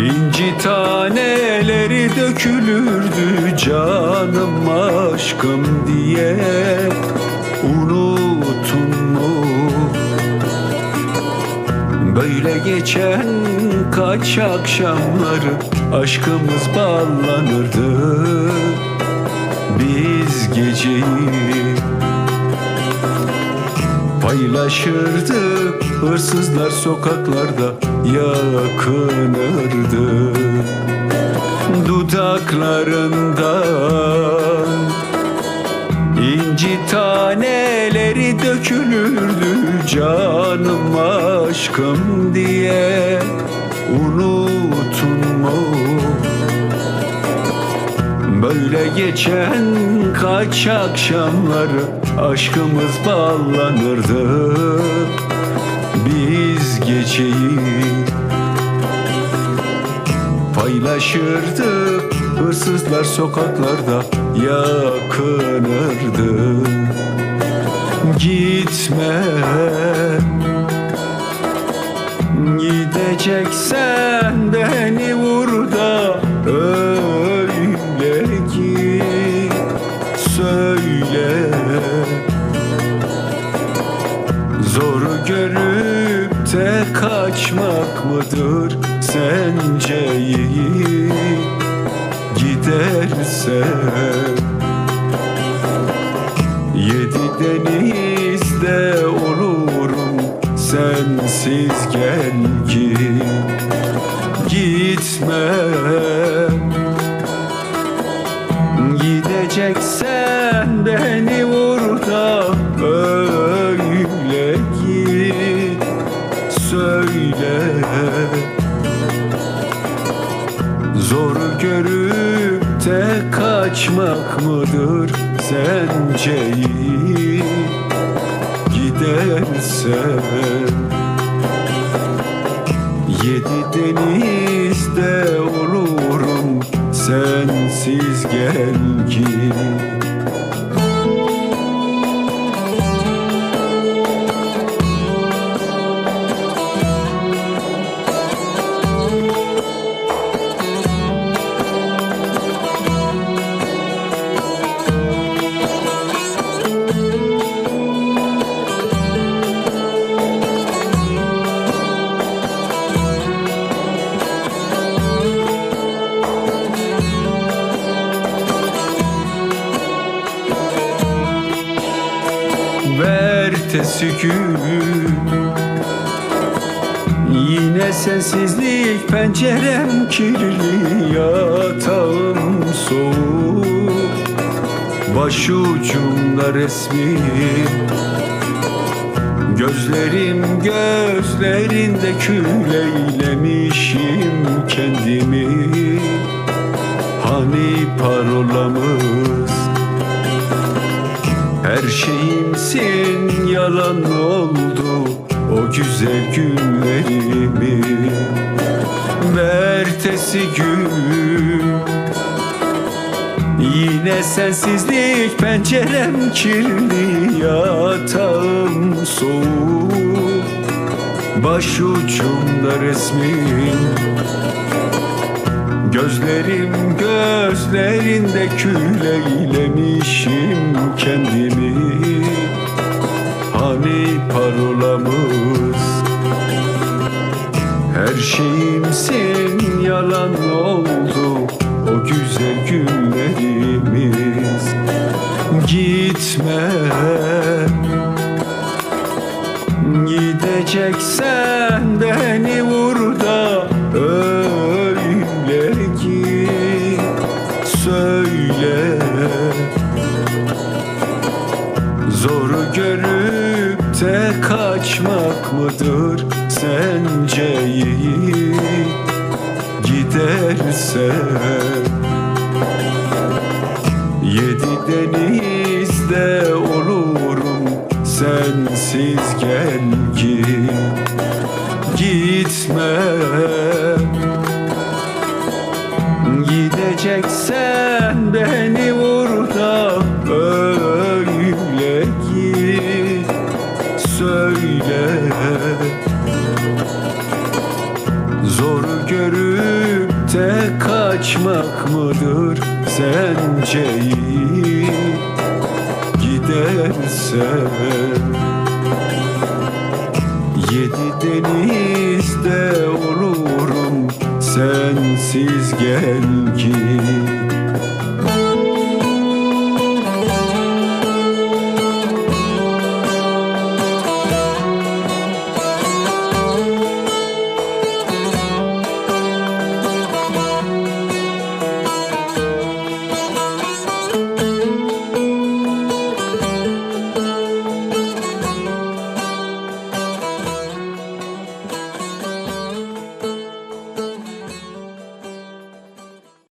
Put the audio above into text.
İnci taneleri dökülürdü canım aşkım diye Unuttun mu? Böyle geçen kaç akşamları aşkımız bağlanırdı Biz geceyi Paylaşırdık hırsızlar sokaklarda yakınırdı Dudaklarından inci taneleri dökülürdü canım aşkım diye Unuttun mu? Böyle geçen kaç akşamları aşkımız bağlanırdı Biz geceyi paylaşırdık. Hırsızlar sokaklarda yakınırdı. Gitme. Gideceksen Zor görüp de kaçmak mıdır sence yiğit? Giderse Yedi denizde olurum sensiz gel ki. Gitme. Gideceksen beni Zor görüp de kaçmak mıdır sence iyi giderse Yedi denizde Vertesi gün Yine sensizlik pencerem kirli yatağım soğuk. Başucumda resmin Gözlerim gözlerinde kül eylemişim kendimi. Hani parolamız? Her şeyimsin yalan oldu o güzel günlerimi. Vertesi gün Yine sensizlik pencerem kirli yatağım soğuk. Başucumda resmin Gözlerim gözlerinde kül eylemişim kendimi parolamız Her şeyimsin yalan oldu o güzel günlerimiz. Gitme. Gideceksen beni vur de kaçmak mıdır sence yiğit? Giderse Yedi denizde olurum sensiz gel ki Gitme. Gideceksen görüp de kaçmak mıdır sence iyi gidersen Yedi denizde olurum sensiz gel ki.